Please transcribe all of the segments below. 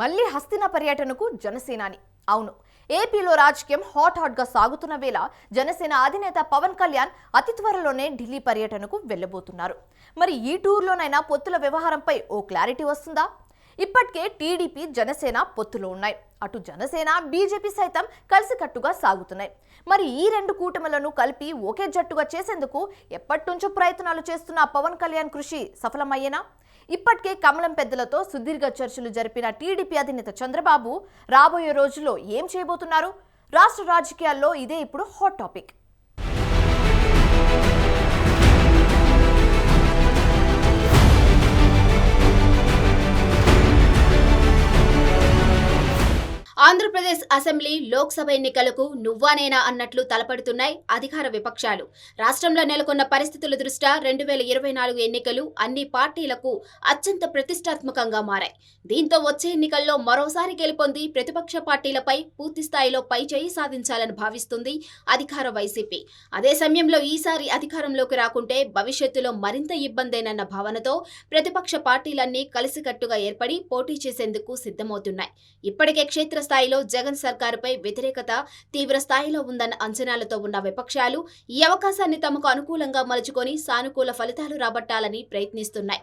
మళ్ళీ హస్తిన పర్యటనకు జనసేనాని. అవును ఏపీలో రాజకీయం హాట్ హాట్గా సాగుతున్న వేళ జనసేన అధినేత పవన్ కళ్యాణ్ అతి త్వరలోనే ఢిల్లీ పర్యటనకు వెళ్ళబోతున్నారు. మరి ఈ టూర్లోనైనా పొత్తుల వ్యవహారంపై ఓ క్లారిటీ వస్తుందా? ఇప్పటికే టీడీపీ జనసేన పొత్తులో ఉన్నాయి. అటు జనసేన బీజేపీ సైతం కలిసికట్టుగా సాగుతున్నాయి. మరి ఈ రెండు కూటమిలను కలిపి ఒకే జట్టుగా చేసేందుకు ఎప్పటి నుంచో ప్రయత్నాలు చేస్తున్న పవన్ కళ్యాణ్ కృషి సఫలమయ్యేనా? ఇప్పటికే కమలం పెద్దలతో సుదీర్ఘ చర్చలు జరిపిన టీడీపీ అధినేత చంద్రబాబు రాబోయే రోజుల్లో ఏం చేయబోతున్నారు? రాష్ట్ర రాజకీయాల్లో ఇదే ఇప్పుడు hot topic Andhra Pradesh assembly Lok Sabha ఎన్నికలకు నువ్వానేనా అన్నట్లు తలపడుతున్నాయి అధికార విపక్షాలు. రాష్ట్రంలో నెలకొన్న పరిస్థితుల దృష్ట్యా రెండు వేల ఇరవై నాలుగు ఎన్నికలు అన్ని పార్టీలకు అత్యంత ప్రతిష్టాత్మకంగా మారాయి. దీంతో వచ్చే ఎన్నికల్లో మరోసారి గెలుపొంది ప్రతిపక్ష పార్టీలపై పూర్తి స్థాయిలో పై చేయి సాధించాలని భావిస్తుంది అధికార వైసీపీ. అదే సమయంలో ఈసారి అధికారంలోకి రాకుంటే భవిష్యత్తులో మరింత ఇబ్బందేనన్న భావనతో ప్రతిపక్ష పార్టీలన్నీ కలిసికట్టుగా ఏర్పడి పోటీ చేసేందుకు సిద్ధమవుతున్నాయి. ఇప్పటికే క్షేత్ర స్థాయిలో జగన్ సర్కారుపై వ్యతిరేకత తీవ్ర స్థాయిలో ఉందన్న అంచనాలతో ఉన్న విపక్షాలు ఈ అవకాశాన్ని తమకు అనుకూలంగా మలుచుకొని సానుకూల ఫలితాలు రాబట్టాలని ప్రయత్నిస్తున్నాయి.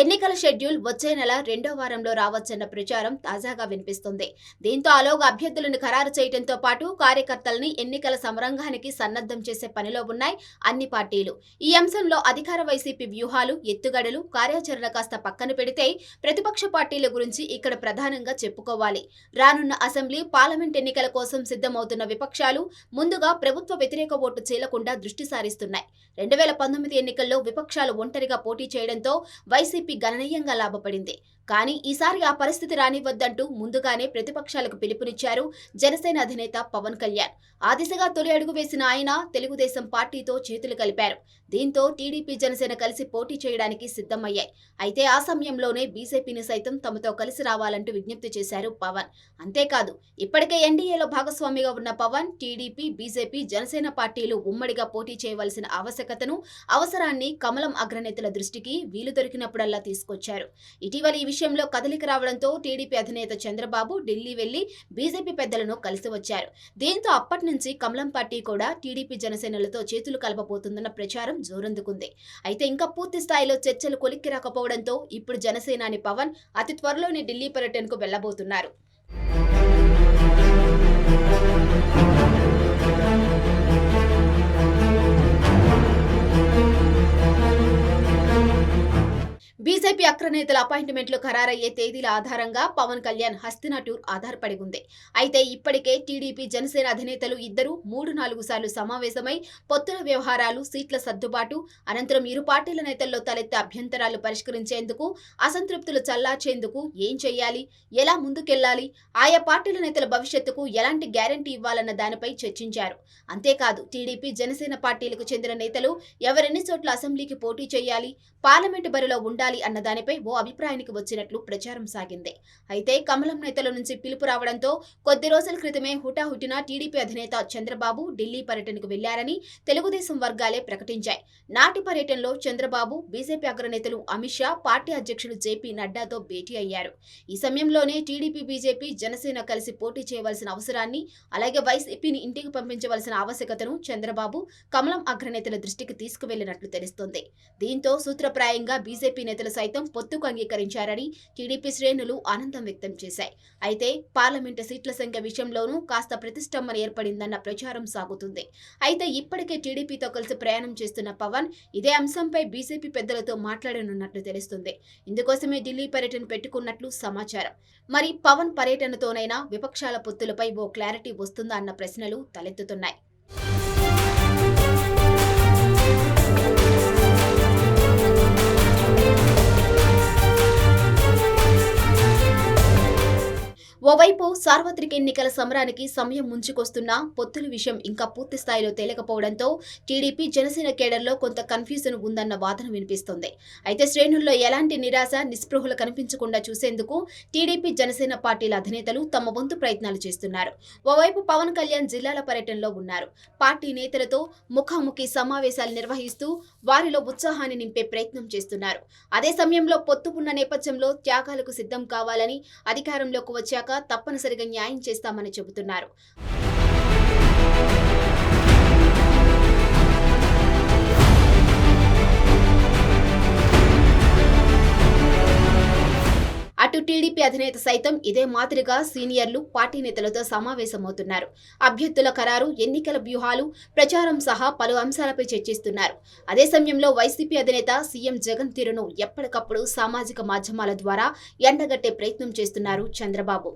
ఎన్నికల షెడ్యూల్ వచ్చే నెల రెండో వారంలో రావచ్చన్న ప్రచారం తాజాగా వినిపిస్తుంది. దీంతో ఆలోగా అభ్యర్థులను ఖరారు చేయడంతో పాటు కార్యకర్తల్ని ఎన్నికల సమరంగానికి సన్నద్ధం చేసే పనిలో ఉన్నాయి అన్ని పార్టీలు. ఈ అంశంలో అధికార వైసీపీ వ్యూహాలు ఎత్తుగడలు కార్యాచరణ కాస్త పక్కన పెడితే ప్రతిపక్ష పార్టీల గురించి ఇక్కడ ప్రధానంగా చెప్పుకోవాలి. రానున్న అసెంబ్లీ పార్లమెంట్ ఎన్నికల కోసం సిద్ధమవుతున్న విపక్షాలు ముందుగా ప్రభుత్వ వ్యతిరేక ఓటు చీలకుండా దృష్టి సారిస్తున్నాయి. రెండు వేల పంతొమ్మిది ఎన్నికల్లో విపక్షాలు ఒంటరిగా పోటీ చేయడంతో వైసీపీ గణనీయంగా లాభపడింది. కానీ ఈసారి ఆ పరిస్థితి రానివ్వద్దంటూ ముందుగానే ప్రతిపక్షాలకు పిలుపునిచ్చారు జనసేన అధినేత పవన్ కళ్యాణ్. ఆ దిశగా తొలి అడుగు వేసిన ఆయన తెలుగుదేశం పార్టీతో చేతులు కలిపారు. దీంతో టీడీపీ జనసేన కలిసి పోటీ చేయడానికి సిద్ధమయ్యాయి. అయితే ఆ సమయంలోనే బీజేపీని సైతం తమతో కలిసి రావాలంటూ విజ్ఞప్తి చేశారు పవన్. అంతేకాదు ఇప్పటికే ఎన్డీఏలో భాగస్వామిగా ఉన్న పవన్ టీడీపీ బీజేపీ జనసేన పార్టీలు ఉమ్మడిగా పోటీ చేయవలసిన ఆవశ్యకతను అవసరాన్ని కమలం అగ్రనేతల దృష్టికి వీలు దొరికినప్పుడల్లా తీసుకొచ్చారు. ఇటీవల ఈ విషయంలో కదలిక రావడంతో టీడీపీ అధినేత చంద్రబాబు ఢిల్లీ వెళ్ళి బీజేపీ పెద్దలను కలిసి వచ్చారు. దీంతో అప్పటి నుంచి కమలం పార్టీ కూడా టీడీపీ జనసేనలతో చేతులు కలపబోతుందన్న ప్రచారం జోరందుకుంది. అయితే ఇంకా పూర్తి స్థాయిలో చర్చలు కొలిక్కి రాకపోవడంతో ఇప్పుడు జనసేనాని పవన్ అతి త్వరలోనే ఢిల్లీ పర్యటనకు వెళ్ళబోతున్నారు బీజేపీ అగ్రనేతల అపాయింట్మెంట్లు ఖరారయ్యే తేదీల ఆధారంగా పవన్ కళ్యాణ్ హస్తినా టూర్ ఆధారపడి ఉంది అయితే ఇప్పటికే టీడీపీ జనసేన అధినేతలు ఇద్దరు మూడు నాలుగు సార్లు సమావేశమై పొత్తుల వ్యవహారాలు సీట్ల సర్దుబాటు అనంతరం ఇరు పార్టీల నేతల్లో తలెత్తే అభ్యంతరాలు పరిష్కరించేందుకు అసంతృప్తులు చల్లార్చేందుకు ఏం చేయాలి? ఎలా ముందుకెళ్ళాలి ఆయా పార్టీల నేతల భవిష్యత్తుకు ఎలాంటి గ్యారంటీ ఇవ్వాలన్న దానిపై చర్చించారు. అంతేకాదు టీడీపీ జనసేన పార్టీలకు చెందిన నేతలు ఎవరెన్ని చోట్ల అసెంబ్లీకి పోటీ చేయాలి? పార్లమెంటు బరిలో ఉండాలి అన్న దానిపై ఓ అభిప్రాయానికి వచ్చినట్లు ప్రచారం సాగింది. అయితే కమలం నేతల నుంచి పిలుపు రావడంతో కొద్ది రోజుల క్రితమే హుటాహుటిన టీడీపీ అధినేత చంద్రబాబు ఢిల్లీ పర్యటనకు వెళ్ళారని తెలుగుదేశం వర్గాలే ప్రకటించాయి. నాటి పర్యటనలో చంద్రబాబు బీజేపీ అగ్రనేతలు అమిత్ షా పార్టీ అధ్యక్షుడు జేపీ నడ్డాతో భేటీ అయ్యారు. ఈ సమయంలోనే టీడీపీ బీజేపీ జనసేన కలిసి పోటీ చేయవలసిన అవసరాన్ని అలాగే వైసీపీని ఇంటికి పంపించవలసిన ఆవశ్యకతను చంద్రబాబు కమలం అగ్రనేతల దృష్టికి తీసుకువెళ్ళినట్లు తెలుస్తోంది. దీంతో సూత్రప్రాయంగా బీజేపీ నేతలు సైతం పొత్తుకు అంగీకరించారని టీడీపీ శ్రేణులు ఆనందం వ్యక్తం చేశాయి. అయితే పార్లమెంటు సీట్ల సంఖ్య విషయంలోనూ కాస్త ప్రతిష్టంభన ఏర్పడిందన్న ప్రచారం సాగుతుంది. అయితే ఇప్పటికే టీడీపీతో కలిసి ప్రయాణం చేస్తున్న పవన్ ఇదే అంశంపై బీజేపీ పెద్దలతో మాట్లాడనున్నట్లు తెలుస్తుంది. ఇందుకోసమే ఢిల్లీ పర్యటన పెట్టుకున్నట్లు సమాచారం. మరి పవన్ పర్యటనతోనైనా విపక్షాల పొత్తులపై ఓ క్లారిటీ వస్తుందా అన్న ప్రశ్నలు తలెత్తుతున్నాయి. సార్వత్రిక ఎన్నికల సమరానికి సమయం ముంచుకొస్తున్నా పొత్తుల విషయం ఇంకా పూర్తి స్థాయిలో తేలకపోవడంతో టీడీపీ జనసేన కేడర్లో కొంత కన్ఫ్యూజన్ ఉందన్న వాదన వినిపిస్తోంది. అయితే శ్రేణుల్లో ఎలాంటి నిరాశ నిస్పృహలు కనిపించకుండా చూసేందుకు టీడీపీ జనసేన పార్టీల అధినేతలు తమ వంతు ప్రయత్నాలు చేస్తున్నారు. ఓవైపు పవన్ కళ్యాణ్ జిల్లాల పర్యటనలో ఉన్నారు. పార్టీ నేతలతో ముఖాముఖి సమావేశాలు నిర్వహిస్తూ వారిలో ఉత్సాహాన్ని నింపే ప్రయత్నం చేస్తున్నారు. అదే సమయంలో పొత్తు ఉన్న నేపథ్యంలో త్యాగాలకు సిద్ధం కావాలని అధికారంలోకి వచ్చాక తప్పనిసరి తప్పనిసరిగా న్యాయం చేస్తామని చెబుతున్నారు. అటు టీడీపీ అధినేత సైతం ఇదే మాదిరిగా సీనియర్లు పార్టీ నేతలతో సమావేశమవుతున్నారు. అభ్యర్థుల ఖరారు ఎన్నికల వ్యూహాలు ప్రచారం సహా పలు అంశాలపై చర్చిస్తున్నారు. అదే సమయంలో వైసీపీ అధినేత సీఎం జగన్ తీరును ఎప్పటికప్పుడు సామాజిక మాధ్యమాల ద్వారా ఎండగట్టే ప్రయత్నం చేస్తున్నారు చంద్రబాబు.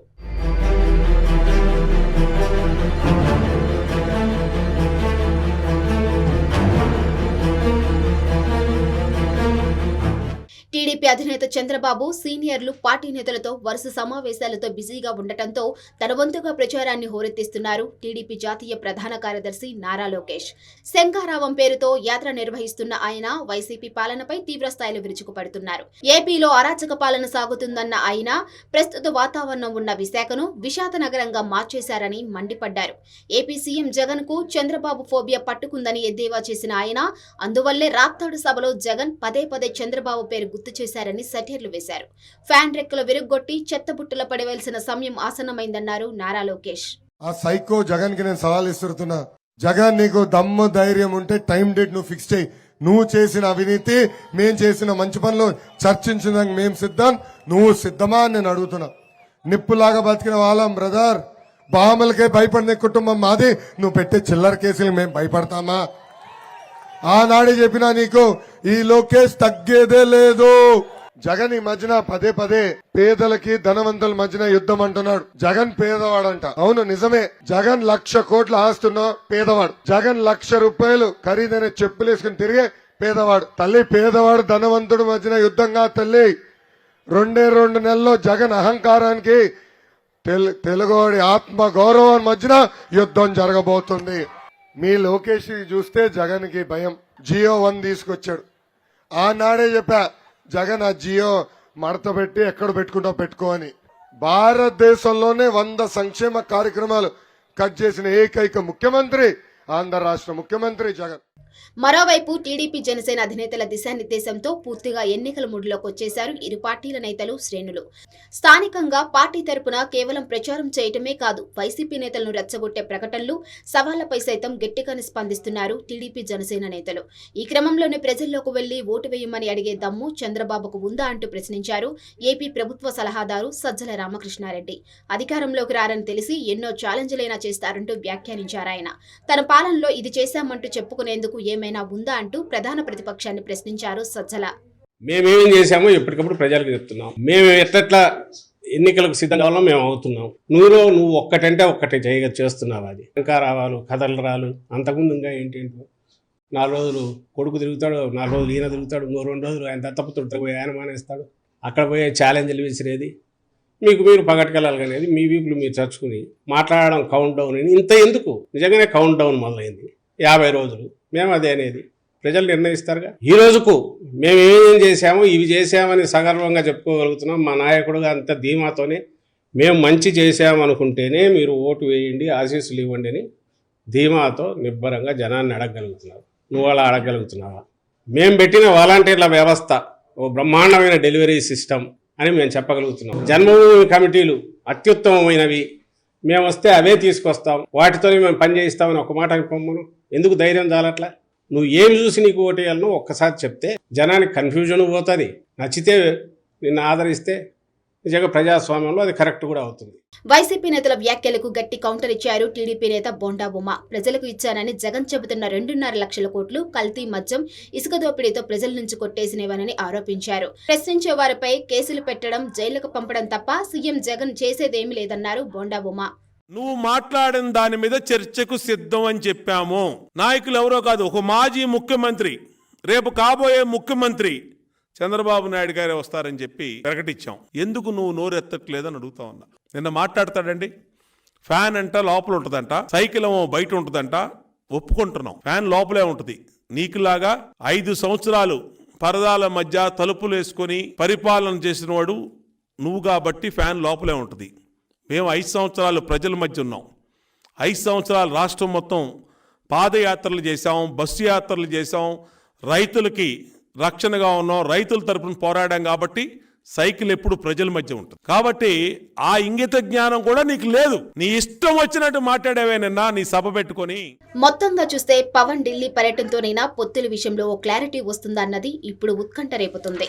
టీడీపీ అధినేత చంద్రబాబు సీనియర్లు పార్టీ నేతలతో వరుస సమావేశాలతో బిజీగా ఉండటంతో తన వంతుగా ప్రచారాన్ని హోరెత్తిస్తున్నారు టీడీపీ జాతీయ ప్రధాన కార్యదర్శి నారా లోకేష్. శంకారావం పేరుతో యాత్ర నిర్వహిస్తున్న ఆయన వైసీపీ పాలనపై తీవ్ర స్థాయిలో విరుచుకుపడుతున్నారు. ఏపీలో అరాచక పాలన సాగుతుందన్న ఆయన ప్రస్తుత వాతావరణం ఉన్న విశాఖను విషాద నగరంగా మార్చేశారని మండిపడ్డారు. ఏపీ సీఎం జగన్కు చంద్రబాబు ఫోబియా పట్టుకుందని ఎద్దేవా చేసిన ఆయన అందువల్లే రాప్తాడు సభలో జగన్ పదే పదే చంద్రబాబు పేరు గుర్తు చేశారని సెటైర్లు వేశారు. ఫ్యాన్ రెక్కలు విరుగ్గొట్టి చెత్తబుట్టల పడవలసిన సమయం ఆసన్నమైందన్నారు నారా లోకేష్. ఆ సైకో జగన్కి నేను సవాల్ ఇస్తున్నా. జగన్ నీకు దమ్ము ధైర్యం ఉంటే టైం డేట్ నువ్వు ఫిక్స్ చేయి. నువ్వు చేసిన అవినీతి మేం చేసిన మంచి పనులు చర్చించడానికి మేం సిద్ధం. నువ్వు సిద్ధమా అని నేను అడుగుతున్నా. నిప్పులాగా బతికిన వాళ్ళం బ్రదర్. బామలకే భయపడిన కుటుంబం మాది. నువ్వు పెట్టే చిల్లర కేసులు మేము భయపడతామా? ఆనాడే చెప్పినా నీకు ఈ లోకేష్ తగ్గేదే లేదు. జగన్ ఈ మధ్యన పదే పదే పేదలకి ధనవంతుల మధ్యన యుద్ధం అంటున్నాడు. జగన్ పేదవాడంట. అవును నిజమే. జగన్ లక్ష కోట్ల ఆస్తున్న పేదవాడు. జగన్ లక్ష రూపాయలు ఖరీదైన చెప్పులేసుకుని తిరిగే పేదవాడు. తల్లి పేదవాడు ధనవంతుడు మధ్యన యుద్ధంగా తల్లి. రెండే రెండు నెలల్లో జగన్ అహంకారానికి తెలు తెలుగువాడి ఆత్మ గౌరవం మధ్యన యుద్ధం జరగబోతుంది. మీ లోకేష్ చూస్తే జగన్కి భయం. జియో వన్ తీసుకొచ్చాడు. ఆనాడే చెప్పా జగన్ ఆ జియో మడత పెట్టి ఎక్కడ పెట్టుకుంటావు పెట్టుకో అని. భారతదేశంలోనే వంద సంక్షేమ కార్యక్రమాలు కట్ చేసిన ఏకైక ముఖ్యమంత్రి ఆంధ్ర రాష్ట్ర ముఖ్యమంత్రి జగన్. మరోవైపు టీడీపీ జనసేన అధినేతల దిశానిర్దేశంతో పూర్తిగా ఎన్నికల ముడిలోకి వచ్చేశారు ఇరు పార్టీల నేతలు శ్రేణులు. స్థానికంగా పార్టీ తరపున కేవలం ప్రచారం చేయటమే కాదు వైసీపీ నేతలను రెచ్చగొట్టే ప్రకటనలు సవాళ్ళపై సైతం గట్టిగానే స్పందిస్తున్నారు టీడీపీ జనసేన నేతలు. ఈ క్రమంలోనే ప్రజల్లోకి వెళ్ళి ఓటు వేయమని అడిగే దమ్ము చంద్రబాబుకు ఉందా అంటూ ప్రశ్నించారు ఏపీ ప్రభుత్వ సలహాదారు సజ్జల రామకృష్ణారెడ్డి. అధికారంలోకి రారని తెలిసి ఎన్నో ఛాలెంజ్లైనా చేస్తారంటూ వ్యాఖ్యానించారాయన తన పాలనలో ఇది చేశామంటూ చెప్పుకునేందుకు ఏమైనా ఉందా అంటూ ప్రధాన ప్రతిపక్షాన్ని ప్రశ్నించారు సజ్జల. మేమేం చేశామో ఎప్పటికప్పుడు ప్రజలకు చెప్తున్నాం. మేము ఎట్లట్లా ఎన్నికలకు సిద్ధం కావాలో మేము అవుతున్నాం. నువ్వులో నువ్వు ఒక్కటంటే ఒక్కటే చేయ చేస్తున్నావు అది. ఇంకా రావాలు కథలు రాలు అంతకుముందు ఇంకా ఏంటేంటో నాలుగు రోజులు కొడుకు తిరుగుతాడు నాలుగు రోజులు ఈయన తిరుగుతాడు ఇంకో రెండు రోజులు ఆయన దత్తపుత్రుడు పోయి ఆయన మానేస్తాడు. అక్కడ పోయే ఛాలెంజ్లు విసిరేది. మీకు మీరు పగట్టుకెళ్ళాలి కానీ మీ వీపులు మీరు చచ్చుకుని మాట్లాడడం కౌంట్ డౌన్ అని. ఇంత ఎందుకు? నిజంగానే కౌంట్ డౌన్ మొదలైంది. యాభై రోజులు. మేము అదే అనేది. ప్రజలు నిర్ణయిస్తారుగా? ఈ రోజుకు మేము ఏమేం చేశామో ఇవి చేశామని సగర్వంగా చెప్పుకోగలుగుతున్నాం. మా నాయకుడుగా అంత ధీమాతోనే మేము మంచి చేశామనుకుంటేనే మీరు ఓటు వేయండి ఆశీస్సులు ఇవ్వండి అని ధీమాతో నిబ్బరంగా జనాన్ని అడగగలుగుతున్నారు. నువ్వు అలా అడగగలుగుతున్నావా? మేము పెట్టిన వాలంటీర్ల వ్యవస్థ ఓ బ్రహ్మాండమైన డెలివరీ సిస్టమ్ అని మేము చెప్పగలుగుతున్నాం. జన్మభూమి కమిటీలు అత్యుత్తమమైనవి. మేము వస్తే అవే తీసుకొస్తాం. వాటితోనే మేము పని చేయిస్తామని ఒక మాట అనుకోమను ఎందుకు ధైర్యం చాలట్లా నువ్వు ఏమి చూసి నీకు ఓటేయాలనో ఒక్కసారి చెప్తే జనానికి కన్ఫ్యూజన్ పోతుంది. నచ్చితే నిన్ను ఆదరిస్తే నిజంగా ప్రజాస్వామ్యంలో అది కరెక్ట్ కూడా అవుతుంది. వైసీపీ నేతల వ్యాఖ్యలకు గట్టి కౌంటర్ ఇచ్చారు టీడీపీ నేత బోండా బొమ్మ. ప్రజలకు ఇచ్చానని జగన్ చెబుతున్న రెండున్నర లక్షల కోట్లు కల్తీ మద్యం ఇసుక దోపిడీతో ప్రజల నుంచి కొట్టేసినవని ఆరోపించారు. ప్రశ్నించే వారిపై కేసులు పెట్టడం జైలుకు పంపడం తప్ప సీఎం జగన్ చేసేదేమీ లేదన్నారు బోండా బొమ్మ. నువ్వు మాట్లాడిన దాని మీద చర్చకు సిద్ధం అని చెప్పాము. నాయకులు ఎవరో కాదు ఒక మాజీ ముఖ్యమంత్రి రేపు కాబోయే ముఖ్యమంత్రి చంద్రబాబు నాయుడు గారే వస్తారని చెప్పి ప్రకటించాం. ఎందుకు నువ్వు నోరెత్తట్లేదని అడుగుతా ఉన్నా. నిన్న మాట్లాడతాడండి. ఫ్యాన్ అంట లోపల ఉంటుందంట. సైకిల్ ఏమో బయట ఉంటుందంట. ఒప్పుకుంటున్నాం. ఫ్యాన్ లోపలే ఉంటుంది. నీకులాగా ఐదు సంవత్సరాలు పరదాల మధ్య తలుపులు వేసుకొని పరిపాలన చేసిన వాడు నువ్వు కాబట్టి ఫ్యాన్ లోపలే ఉంటుంది. మేము ఐదు సంవత్సరాలు ప్రజల మధ్య ఉన్నాం. ఐదు సంవత్సరాలు రాష్ట్రం మొత్తం పాదయాత్రలు చేశాం బస్సు యాత్రలు చేశాం. రైతులకి రక్షణగా ఉన్నాం రైతుల తరపున పోరాడాం కాబట్టి సైకిల్ ఎప్పుడు ప్రజల మధ్య ఉంటుంది. కాబట్టి ఆ ఇంగిత జ్ఞానం కూడా నీకు లేదు. నీ ఇష్టం వచ్చినట్టు మాట్లాడేవేనన్నా నీ సభ పెట్టుకొని. మొత్తంగా చూస్తే పవన్ ఢిల్లీ పర్యటనతోనైనా పొత్తుల విషయంలో ఓ క్లారిటీ వస్తుందన్నది ఇప్పుడు ఉత్కంఠ రేపుతుంది.